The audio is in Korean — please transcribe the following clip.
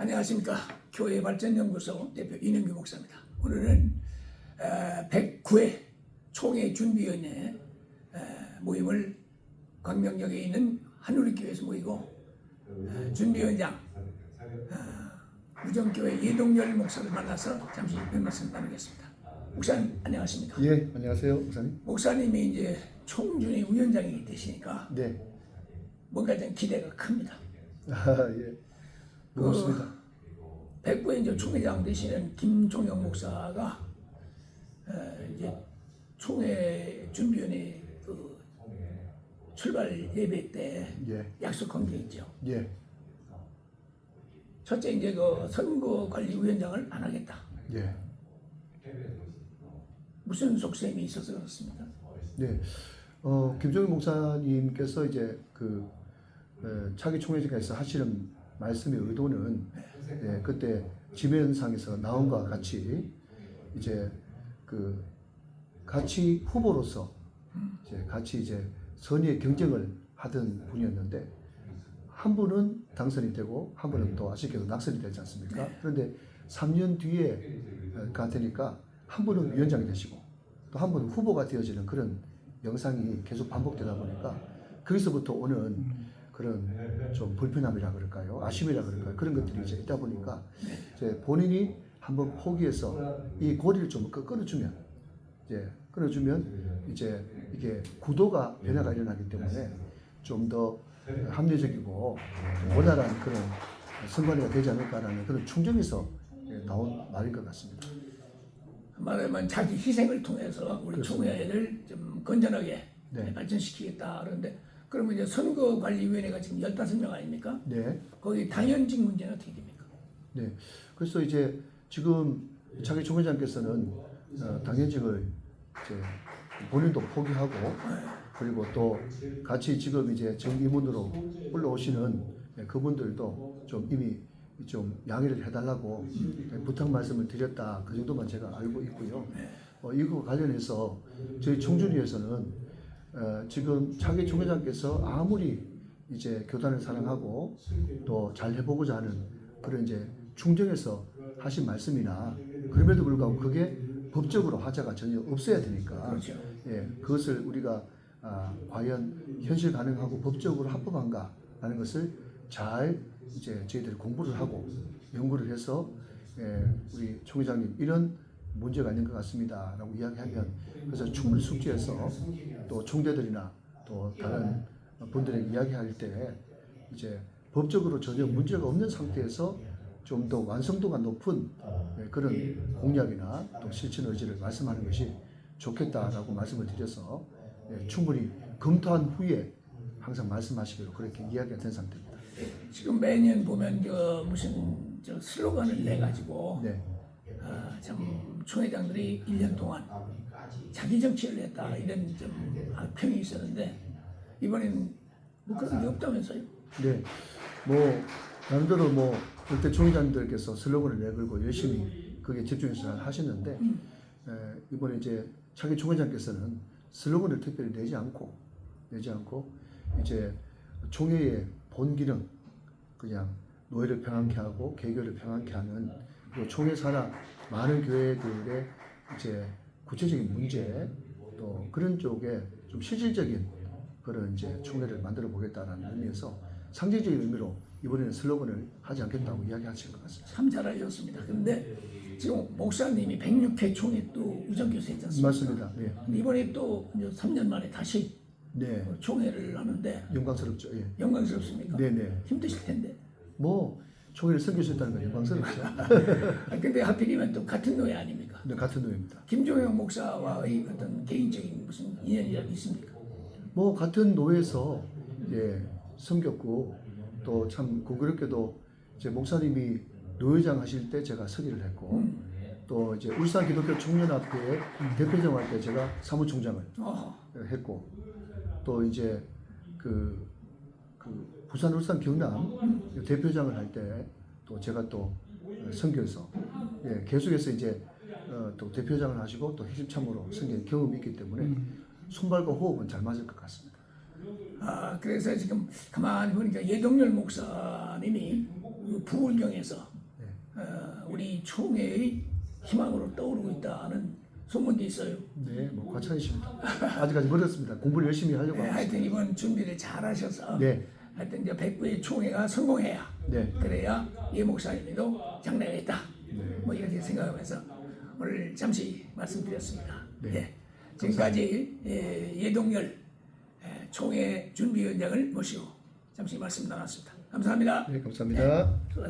안녕하십니까 교회 발전연구소 대표 이능규 목사입니다. 오늘은 109회 총회 준비위원회 에, 모임을 광명역에 있는 한우리교회에서 모이고 에, 준비위원장 어, 무정교회 예동열 목사를 만나서 잠시 몇 말씀 나누겠습니다. 목사님 안녕하십니까? 예, 안녕하세요, 목사님. 목사님이 이제 총준의 위원장이 되시니까 네, 뭔가 좀 기대가 큽니다. 아, 예, 고맙습니다. 백부의 이제 총회장 되시는 김종영 목사가 에, 이제 총회 준비위원회 그 출발 예배 때 예, 약속한 게 있죠. 예, 첫째 이제 그 선거관리위원장을 안 하겠다. 예, 무슨 속셈이 있어서 그렇습니까? 네. 어, 김종인 목사님께서 이제 그 에, 차기 총회장에서 하시는 말씀의 의도는 예, 그때 지면상에서 나온 것과 같이 이제 그 같이 후보로서 이제 같이 이제 선의의 경쟁을 하던 분이었는데 한 분은 당선이 되고 한 분은 또 아쉽게도 낙선이 되지 않습니까? 그런데 3년 뒤에 가 되니까 한 분은 위원장이 되시고 또 한 분은 후보가 되어지는 그런 영상이 계속 반복되다 보니까 거기서부터 오는 그런 좀 불편함이라 그럴까요? 아쉬움이라 그럴까요? 그런 것들이 이제 있다 보니까 이제 본인이 한번 포기해서 이 고리를 좀 끊- 끊어주면 이제 끊어주면 이제 이게 구도가 변화가 일어나기 때문에 좀 더 합리적이고 원활한 그런 선관위가 되지 않을까라는 그런 충정에서 나온 말인 것 같습니다. 말하면 자기 희생을 통해서 우리 총회를 좀 건전하게 네. 발전시키겠다 그런데 그러면 이제 선거관리위원회가 지금 15명 아닙니까? 네. 거기 당연직 문제는 어떻게 됩니까? 네. 그래서 이제 지금 차기 총회장께서는 어, 당연직을 이제 본인도 포기하고 그리고 또 같이 지금 이제 정기문으로 올라오시는 네, 그분들도 좀 이미 좀 양해를 해달라고 네, 부탁 말씀을 드렸다 그 정도만 제가 알고 있고요. 어, 이거 관련해서 저희 청주리에서는 어, 지금 차기 총회장께서 아무리 이제 교단을 사랑하고 또 잘 해보고자 하는 그런 이제 충정에서 하신 말씀이나 그럼에도 불구하고 그게 법적으로 하자가 전혀 없어야 되니까 그렇죠. 예, 그것을 우리가 아, 과연 현실 가능하고 법적으로 합법한가라는 것을 잘 이제 저희들이 공부를 하고 연구를 해서 예, 우리 총회장님 이런 문제가 있는 것 같습니다 라고 이야기하면 그래서 충분히 숙지해서 또 총대들이나 또 다른 분들에게 이야기할 때 이제 법적으로 전혀 문제가 없는 상태에서 좀 더 완성도가 높은 예, 그런 공약이나 또 실천 의지를 말씀하는 것이 좋겠다라고 말씀을 드려서 예, 충분히 검토한 후에 항상 말씀하시기로 그렇게 이야기가 된 상태입니다. 지금 매년 보면 그 무슨 저 슬로건을 내 가지고 네, 아, 참 총회장들이 1년 동안 자기 정치를 했다 이런 좀 평이 있었는데 이번에는 뭐 그런 게 없다면서요? 네, 뭐 나름대로 뭐 그때 총회장님들께서 슬로건을 내걸고 열심히 거기에 집중해서 잘 하셨는데 에, 이번에 이제 차기 총회장께서는 슬로건을 특별히 내지 않고 내지 않고 이제 총회의 본 기능 그냥 노예를 평안케 하고 개교를 평안케 하는 그리고 총회 산하 많은 교회들의 이제 구체적인 문제 또 그런 쪽에 좀 실질적인 그런 이제 총회를 만들어 보겠다라는 의미에서 상징적인 의미로 이번에는 슬로건을 하지 않겠다고 이야기하신 것 같습니다. 참잘 알렸습니다. 그런데 지금 목사님이 106회 총회 또 우정교수 했지 않습니까? 맞습니다. 네, 근데 이번에 또 이제 3년 만에 다시 네, 총회를 하는데 영광스럽죠. 예, 영광스럽습니까? 네, 네. 힘드실 텐데. 뭐 총회를 섬길 수 있다는 건 영광스럽죠. 아, 근데 하필이면 또 같은 노예 아닙니까? 네, 같은 노예입니다. 김종영 목사와의 어떤 개인적인 무슨 인연이라도 있습니까? 뭐 같은 노예에서 예, 섬겼고 또참 공교롭게도 제 목사님이 노회장 하실 때 제가 서기를 했고 또 이제 울산 기독교 청년학교의 대표장 할 때 제가 사무총장을 어, 했고 또 이제 그, 그 부산 울산 경남 대표장을 할 때 또 제가 또 선교에서 예, 계속해서 이제 어, 또 대표장을 하시고 또 핵심 참모로 선교 경험이 있기 때문에 손발과 호흡은 잘 맞을 것 같습니다. 아, 그래서 지금 가만히 보니까 예동열 목사님이 그 부울경에서 어, 우리 총회의 희망으로 떠오르고 있다는 소문도 있어요. 네, 뭐 과찬이십니다. 아직까지 멀었습니다. 공부를 열심히 하려고 네, 하고 있습니다. 하여튼 이번 준비를 잘 하셔서 네. 하여튼 이제 백부의 총회가 성공해야 네. 그래야 예 목사님도 장래가 있다. 뭐 이렇게 생각하면서 오늘 잠시 말씀드렸습니다. 네. 예. 지금까지 예, 예동열 예, 총회 준비위원장을 모시고 잠시 말씀 나눴습니다. 감사합니다. 네, 감사합니다. 수고하셨습니다.